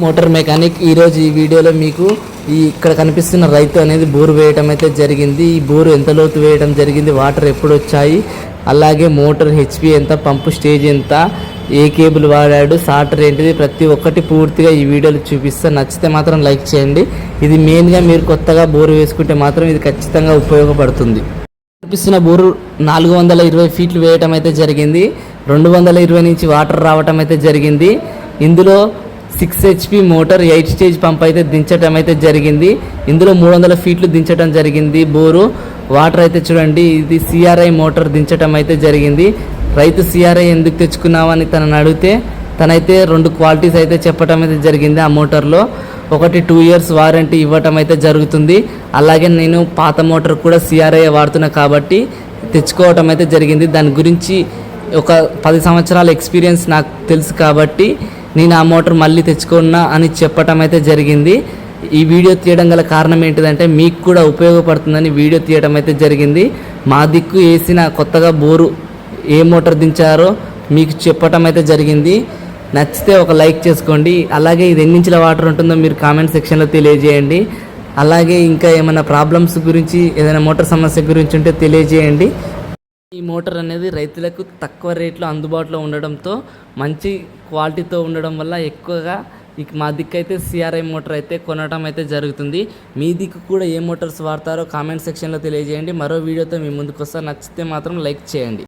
Motor mechanic ఈరోజు ఈ వీడియోలో మీకు ఈ ఇక్కడ కనిపిస్తున్న రైతు అనేది బోరు వేయటం అయితే జరిగింది. ఈ బోరు ఎంత లోతు వేయడం జరిగింది? వాటర్ ఎప్పుడు వచ్చాయి? అలాగే మోటార్ హెచ్పి ఎంత పంపు స్టేజ్ ఎంత ఏ కేబుల్ వాడాడు సాటర్ ఏంటిది? ప్రతి ఒక్కటి పూర్తిగా ఈ వీడియోలో చూపిస్తా. నచ్చితే మాత్రం లైక్ చేయండి. ఇది మెయిన్గా మీరు కొత్తగా బోరు వేసుకుంటే మాత్రం ఇది ఖచ్చితంగా ఉపయోగపడుతుంది. కనిపిస్తున్న బోరు నాలుగు వందల ఇరవై ఫీట్లు వేయటం అయితే జరిగింది. రెండు వందల ఇరవై నుంచి వాటర్ రావటం అయితే జరిగింది. ఇందులో six HP motor eight stage pump అయితే దించటం అయితే జరిగింది. ఇందులో మూడు వందల ఫీట్లు దించటం జరిగింది. బోరు వాటర్ అయితే చూడండి ఇది సిఆర్ఐ మోటార్ దించటం అయితే జరిగింది. రైతు సిఆర్ఐ ఎందుకు తెచ్చుకున్నావని తనని అడిగితే తనైతే రెండు క్వాలిటీస్ అయితే చెప్పటం అయితే జరిగింది ఆ మోటార్లో. ఒకటి టూ ఇయర్స్ వారంటీ ఇవ్వటం అయితే జరుగుతుంది. అలాగే నేను పాత మోటార్ కూడా సిఆర్ఐ వాడుతున్నా కాబట్టి తెచ్చుకోవటం అయితే జరిగింది. దాని గురించి ఒక పది సంవత్సరాల ఎక్స్పీరియన్స్ నాకు తెలుసు కాబట్టి నేను ఆ మోటార్ మళ్ళీ తెచ్చుకున్నా అని చెప్పటం అయితే జరిగింది. ఈ వీడియో తీయడం గల కారణం ఏంటిదంటే మీకు కూడా ఉపయోగపడుతుందని వీడియో తీయడం అయితే జరిగింది. మా దిక్కు వేసిన కొత్తగా బోరు ఏ మోటార్ దించారో మీకు చెప్పటం అయితే జరిగింది. నచ్చితే ఒక లైక్ చేసుకోండి. అలాగే ఇది ఎన్ని ఇంచుల వాటర్ ఉంటుందో మీరు కామెంట్ సెక్షన్లో తెలియజేయండి. అలాగే ఇంకా ఏమైనా ప్రాబ్లమ్స్ గురించి ఏదైనా మోటార్ సమస్య గురించి ఉంటే తెలియజేయండి. ఈ మోటార్ అనేది రైతులకు తక్కువ రేట్లో అందుబాటులో ఉండడంతో మంచి క్వాలిటీతో ఉండడం వల్ల ఎక్కువగా ఇక మా దిక్కు అయితే సిఆర్ఐ మోటార్ అయితే కొనడం అయితే జరుగుతుంది. మీ దిక్కు కూడా ఏ మోటార్స్ వాడతారో కామెంట్ సెక్షన్లో తెలియజేయండి. మరో వీడియోతో మీ ముందుకు వస్తా నచ్చితే మాత్రం లైక్ చేయండి.